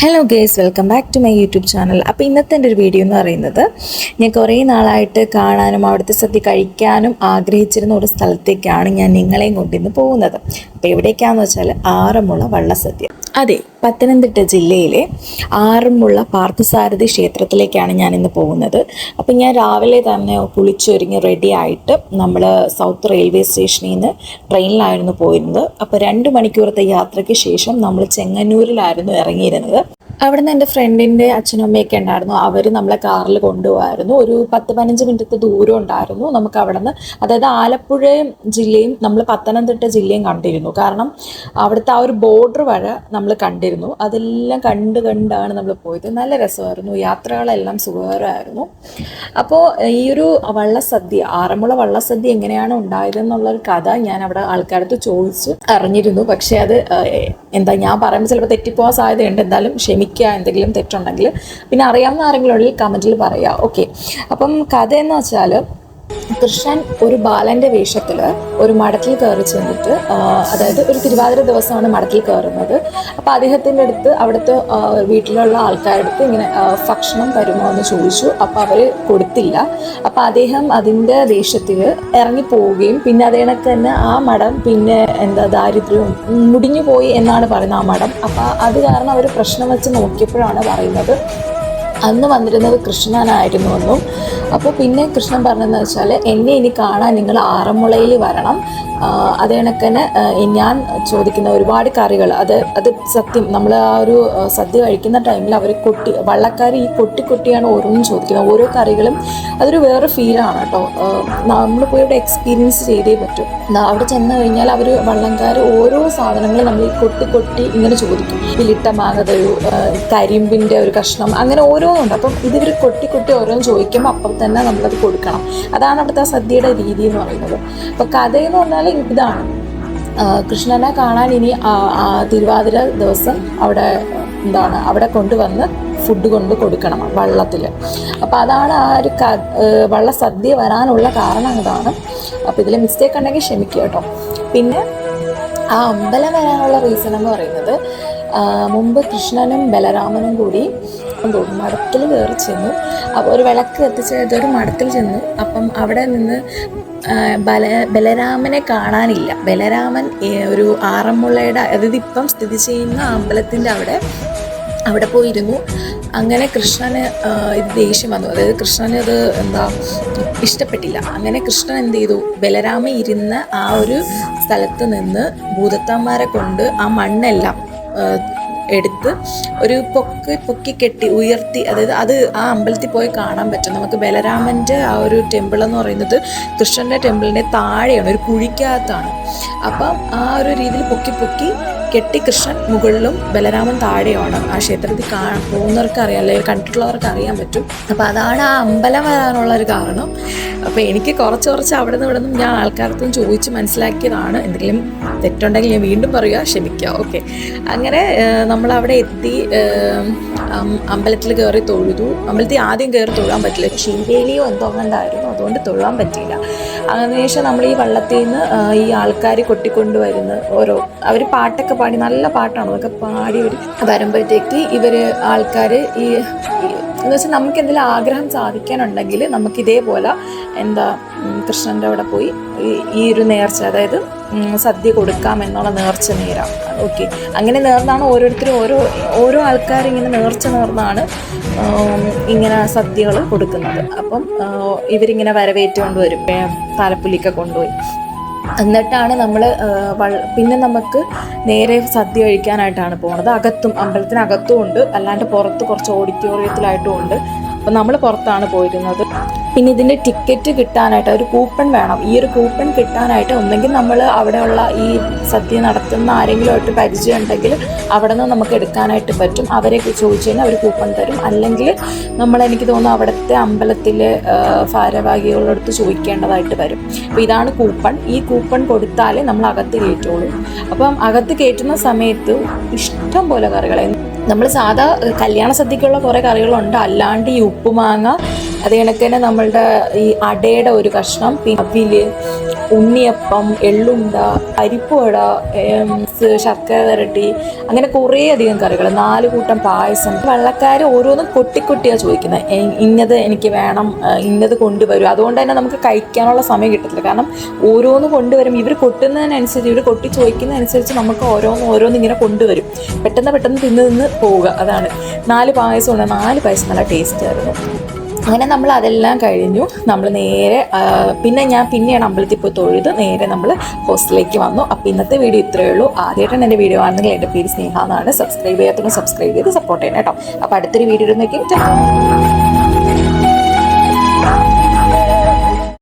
Hello guys welcome back to my YouTube channel അപ്പോൾ ഇന്നത്തെ എന്റെ ഒരു വീഡിയോ എന്ന് പറയുന്നത് ഞാൻ കുറേ നാളായിട്ട് കാണാനും അവിടുത്തെ സദ്യ കഴിക്കാനും ആഗ്രഹിച്ചിരുന്ന ഒരു സ്ഥലത്തേക്കാണ് ഞാൻ നിങ്ങളെയും കൊണ്ടിന്ന് പോകുന്നത്. അപ്പോൾ എവിടേക്കാന്ന് വെച്ചാൽ ആറന്മുള വള്ളസദ്യ. അതെ പത്തനംതിട്ട ജില്ലയിലെ ആറന്മുള പാർത്ഥസാരഥി ക്ഷേത്രത്തിലേക്കാണ് ഞാൻ ഇന്ന് പോകുന്നത്. അപ്പം ഞാൻ രാവിലെ തന്നെ കുളിച്ചൊരുങ്ങി റെഡി ആയിട്ട് നമ്മൾ സൗത്ത് റെയിൽവേ സ്റ്റേഷനിൽ നിന്ന് ട്രെയിനിലായിരുന്നു പോയിരുന്നത്. അപ്പോൾ രണ്ട് മണിക്കൂറത്തെ യാത്രയ്ക്ക് ശേഷം നമ്മൾ ചെങ്ങന്നൂരിലായിരുന്നു ഇറങ്ങിയിരുന്നത്. അവിടെ നിന്ന് എന്റെ ഫ്രണ്ടിന്റെ അച്ഛനും അമ്മയൊക്കെ ഉണ്ടായിരുന്നു. അവർ നമ്മളെ കാറിൽ കൊണ്ടുപോകായിരുന്നു ഒരു പത്ത് പതിനഞ്ച് മിനിറ്റത്തെ ദൂരം ഉണ്ടായിരുന്നു. നമുക്ക് അവിടെ നിന്ന് അതായത് ആലപ്പുഴയും ജില്ലയും നമ്മൾ പത്തനംതിട്ട ജില്ലയും കണ്ടിരുന്നു. കാരണം അവിടുത്തെ ആ ഒരു ബോർഡർ വഴ നമ്മൾ കണ്ടിരുന്നു. അതെല്ലാം കണ്ട് കണ്ടാണ് നമ്മൾ പോയത്. നല്ല രസമായിരുന്നു. യാത്രകളെല്ലാം സുഖകരമായിരുന്നു. അപ്പോൾ ഈ ഒരു വള്ളസദ്യ ആറന്മുള വള്ളസദ്യ എങ്ങനെയാണ് ഉണ്ടായതെന്നുള്ളൊരു കഥ ഞാൻ അവിടെ ആൾക്കാരടുത്ത് ചോദിച്ച്. അറിഞ്ഞിരുന്നു. പക്ഷേ അത് എന്താ ഞാൻ പറയുമ്പോൾ ചിലപ്പോൾ തെറ്റിപ്പോകാൻ സാധ്യതയുണ്ട്. എന്തായാലും ക്ഷമിക്കുക എന്തെങ്കിലും തെറ്റുണ്ടെങ്കിൽ. പിന്നെ അറിയാവുന്ന ആരെങ്കിലും ഉണ്ടെങ്കിൽ കമന്റിൽ പറയുക ഓക്കെ അപ്പം കഥ എന്ന് വെച്ചാൽ കൃഷ്ണൻ ഒരു ബാലന്റെ വേഷത്തിൽ ഒരു മടക്കിൽ കയറി ചെന്നിട്ട് അതായത് ഒരു തിരുവാതിര ദിവസമാണ് മടക്കിൽ കയറുന്നത്. അപ്പോൾ അദ്ദേഹത്തിന്റെ അടുത്ത് അവിടുത്തെ വീട്ടിലുള്ള ആൾക്കാരുടെ അടുത്ത് ഇങ്ങനെ ഭക്ഷണം തരുമോ എന്ന് ചോദിച്ചു. അപ്പോൾ അവർ കൊടുത്തില്ല. അപ്പോൾ അദ്ദേഹം അതിന്റെ ദേഷ്യത്തിൽ ഇറങ്ങി പോവുകയും പിന്നെ അതേ കണക്ക് തന്നെ ആ മഠം പിന്നെ എന്താ ദാരിദ്ര്യവും മുടിഞ്ഞു പോയി എന്നാണ് പറയുന്നത് ആ മഠം. അപ്പോൾ അത് കാരണം അവർ പ്രശ്നം വെച്ച് നോക്കിയപ്പോഴാണ് പറയുന്നത് അന്ന് വന്നിരുന്നത് കൃഷ്ണനായിരുന്നു എന്നും. അപ്പോൾ പിന്നെ കൃഷ്ണൻ പറഞ്ഞതെന്ന് വെച്ചാൽ എന്നെ ഇനി കാണാൻ നിങ്ങൾ ആറന്മുളയിൽ വരണം. അത് ഞാൻ ചോദിക്കുന്ന ഒരുപാട് കറികൾ അത് അത് സത്യം നമ്മൾ ആ ഒരു സദ്യ കഴിക്കുന്ന ടൈമിൽ അവർ കൊട്ടി വള്ളക്കാർ ഈ കൊട്ടി കൊട്ടിയാണ് ഓരോന്നും ചോദിക്കുന്നത്. ഓരോ കറികളും അതൊരു വേറെ ഫീലാണ് കേട്ടോ. നമ്മൾ പോയി അവിടെ എക്സ്പീരിയൻസ് ചെയ്തേ പറ്റും. അവിടെ ചെന്ന് കഴിഞ്ഞാൽ അവർ വള്ളംകാർ ഓരോ സാധനങ്ങളും നമ്മൾ ഈ കൊട്ടി കൊട്ടി ഇങ്ങനെ ചോദിക്കും. ഇലിട്ട മാങ്ങ തരൂ കരിമ്പിന്റെ ഒരു കഷ്ണം അങ്ങനെ ഓരോന്നുണ്ട് അപ്പം ഇതിവർ കൊട്ടി കൊട്ടി ഓരോന്ന് ചോദിക്കുമ്പോൾ അപ്പം തന്നെ നമ്മളത് കൊടുക്കണം. അതാണ് അവിടുത്തെ സദ്യയുടെ രീതി എന്ന് പറയുന്നത്. അപ്പോൾ കഥയെന്ന് പറഞ്ഞാൽ ഇതാണ്. കൃഷ്ണനെ കാണാൻ ഇനി തിരുവാതിര ദിവസം അവിടെ എന്താണ് അവിടെ കൊണ്ടുവന്ന് ഫുഡ് കൊണ്ട് കൊടുക്കണം വള്ളത്തിൽ അപ്പോൾ അതാണ് ആ ഒരു ക വള്ള സദ്യ വരാനുള്ള കാരണം ഇതാണ്. അപ്പോൾ ഇതിൽ മിസ്റ്റേക്ക് ഉണ്ടെങ്കിൽ ക്ഷമിക്കുക കേട്ടോ. പിന്നെ ആ അമ്പലം വരാനുള്ള റീസൺ എന്ന് പറയുന്നത് മുമ്പ് കൃഷ്ണനും ബലരാമനും കൂടി മഠത്തിൽ കയറി ചെന്നു. അപ്പോൾ ഒരു വിളക്ക് കത്തിച്ച് ഒരു മഠത്തിൽ ചെന്നു. അപ്പം അവിടെ നിന്ന് ബല ബലരാമനെ കാണാനില്ല. ബലരാമൻ ഒരു ആറന്മുളയുടെ അതായത് ഇപ്പം സ്ഥിതി ചെയ്യുന്ന അമ്പലത്തിന്റെ അവിടെ അവിടെ പോയിരുന്നു. അങ്ങനെ കൃഷ്ണന് ഇത് ദേഷ്യം വന്നു. അതായത് കൃഷ്ണന് അത് എന്താ ഇഷ്ടപ്പെട്ടില്ല. അങ്ങനെ കൃഷ്ണൻ എന്ത് ചെയ്തു? ബലരാമ ഇരുന്ന ആ ഒരു സ്ഥലത്ത് നിന്ന് ഭൂതത്താന്മാരെ കൊണ്ട് ആ മണ്ണെല്ലാം എടുത്ത് ഒരു പൊക്ക് പൊക്കി കെട്ടി ഉയർത്തി അതായത് അത് ആ അമ്പലത്തിൽ പോയി കാണാൻ പറ്റും. നമുക്ക് ബലരാമന്റെ ആ ഒരു ടെമ്പിൾ എന്ന് പറയുന്നത് കൃഷ്ണന്റെ ടെമ്പിളിന്റെ താഴെയാണ് ഒരു കുഴിക്കകത്താണ്. അപ്പം ആ ഒരു രീതിയിൽ പൊക്കി പൊക്കി കെട്ടി കൃഷ്ണൻ മുകളിലും ബലരാമൻ താഴെയാണ് ആ ക്ഷേത്രത്തിൽ പോകുന്നവർക്ക് അറിയാം അല്ലെങ്കിൽ കണ്ടിട്ടുള്ളവർക്ക് അറിയാൻ പറ്റും. അപ്പോൾ അതാണ് ആ അമ്പലം വരാനുള്ള ഒരു കാരണം. അപ്പോൾ എനിക്ക് കുറച്ച് കുറച്ച് അവിടെ നിന്ന് ഇവിടെ നിന്നും ഞാൻ ആൾക്കാർക്കും ചോദിച്ച് മനസ്സിലാക്കിയതാണ്. എന്തെങ്കിലും തെറ്റുണ്ടെങ്കിൽ ഞാൻ വീണ്ടും പറയുക ക്ഷമിക്കുക. ഓക്കെ. അങ്ങനെ നമ്മളവിടെ എത്തി അമ്പലത്തിൽ കയറി തൊഴുതു. അമ്പലത്തിൽ ആദ്യം കയറി തൊഴാൻ പറ്റില്ല. ശീവേലിയോ എന്തോ കണ്ടായിരുന്നു. അതുകൊണ്ട് തൊഴാൻ പറ്റിയില്ല. അതിനുശേഷം നമ്മൾ ഈ വള്ളത്തിൽ നിന്ന് ഈ ആൾക്കാർ കൊട്ടിക്കൊണ്ടുവരുന്ന ഓരോ അവർ പാട്ടൊക്കെ പാടി നല്ല പാട്ടാണ്. അതൊക്കെ പാടി വരുമ്പോഴത്തേക്ക് ഇവർ ആൾക്കാർ ഈ എന്ന് വെച്ചാൽ നമുക്ക് എന്തെങ്കിലും ആഗ്രഹം സാധിക്കാനുണ്ടെങ്കിൽ നമുക്ക് ഇതേപോലെ എന്താ കൃഷ്ണന്റെ അവിടെ പോയി ഈ- ഒരു നേർച്ച അതായത് സദ്യ കൊടുക്കാം എന്നുള്ള നേർച്ച നേരാം. ഓക്കെ. അങ്ങനെ നേർന്നാണ് ഓരോരുത്തരും ഓരോ ഓരോ ആൾക്കാരും ഇങ്ങനെ നേർച്ച നേർന്നാണ് ഇങ്ങനെ സദ്യകൾ കൊടുക്കുന്നത്. അപ്പം ഇവരിങ്ങനെ വരവേറ്റുകൊണ്ട് വരും. താലപ്പൊലിയൊക്കെ കൊണ്ടുപോയി. എന്നിട്ടാണ് നമ്മൾ പിന്നെ നമുക്ക് നേരെ സദ്യ കഴിക്കാനായിട്ടാണ് പോകുന്നത് അകത്തും അമ്പലത്തിനകത്തും ഉണ്ട്. അല്ലാണ്ട് പുറത്ത് കുറച്ച് ഓഡിറ്റോറിയത്തിലായിട്ടും ഉണ്ട്. അപ്പം നമ്മൾ പുറത്താണ് പോയിരുന്നത്. പിന്നെ ഇതിന്റെ ടിക്കറ്റ് കിട്ടാനായിട്ട് ഒരു കൂപ്പൺ വേണം. ഈ ഒരു കൂപ്പൺ കിട്ടാനായിട്ട് ഒന്നെങ്കിൽ നമ്മൾ അവിടെയുള്ള ഈ സദ്യ നടത്തുന്ന ആരെങ്കിലുമായിട്ട് പരിചയം ഉണ്ടെങ്കിൽ അവിടെ നിന്ന് നമുക്ക് എടുക്കാനായിട്ട് പറ്റും. അവരെ ചോദിച്ചു കഴിഞ്ഞാൽ അവർ കൂപ്പൺ തരും. അല്ലെങ്കിൽ നമ്മൾ എനിക്ക് തോന്നുന്നു അവിടുത്തെ അമ്പലത്തിലെ ഭാരവാഹികളടുത്ത് ചോദിക്കേണ്ടതായിട്ട് വരും. അപ്പോൾ ഇതാണ് കൂപ്പൺ ഈ കൂപ്പൺ കൊടുത്താലേ നമ്മൾ അകത്ത് കയറ്റുള്ളൂ. അപ്പം അകത്ത് കയറ്റുന്ന സമയത്ത് ഇഷ്ടം പോലെ കറികൾ നമ്മൾ സാധാ കല്യാണ സദ്യക്കുള്ള കുറേ കറികളുണ്ട് അല്ലാണ്ട് ഈ ഉപ്പുമാങ്ങ അത് കണക്ക് തന്നെ നമ്മളുടെ ഈ അടയുടെ ഒരു കഷ്ണം പിന്നെ അവിൽ ഉണ്ണിയപ്പം എള്ളുണ്ട സ് ശർക്കര വരട്ടി അങ്ങനെ കുറേ അധികം കറികൾ നാല് കൂട്ടം പായസം. വള്ളക്കാർ ഓരോന്നും കൊട്ടിക്കൊട്ടിയാണ് ചോദിക്കുന്നത് ഇന്നത് എനിക്ക് വേണം ഇന്നത് കൊണ്ടുവരും. അതുകൊണ്ട് തന്നെ നമുക്ക് കഴിക്കാനുള്ള സമയം കിട്ടത്തില്ല. കാരണം ഓരോന്ന് കൊണ്ടുവരും. ഇവർ കൊട്ടുന്നതിനനുസരിച്ച് ഇവർ കൊട്ടി ചോദിക്കുന്നതനുസരിച്ച് നമുക്ക് ഓരോന്ന് ഓരോന്ന് ഇങ്ങനെ കൊണ്ടുവരും. പെട്ടെന്ന് പെട്ടെന്ന് തിന്ന് തിന്ന് പോവുക. അതാണ്. നാല് പായസം ഉണ്ട്. നാല് പായസം നല്ല ടേസ്റ്റ് ആയിരുന്നു. അങ്ങനെ നമ്മൾ അതെല്ലാം കഴിഞ്ഞു. നമ്മൾ നേരെ പിന്നെ ഞാൻ പിന്നെയാണ് അമ്പലത്തിൽ പോയി തൊഴുത് നേരെ നമ്മൾ ഹോസ്റ്റലിലേക്ക് വന്നു. അപ്പോൾ ഇന്നത്തെ വീഡിയോ ഇത്രയേ ഉള്ളൂ. ആദ്യമായിട്ടാണ് എന്റെ വീഡിയോ ആണെങ്കിൽ എന്റെ പേര് സ്നേഹ എന്നാണ്. സബ്സ്ക്രൈബ് ചെയ്യാത്തവരും സബ്സ്ക്രൈബ് ചെയ്ത് സപ്പോർട്ട് ചെയ്യണം കേട്ടോ. അപ്പോൾ അടുത്തൊരു വീഡിയോ നോക്കി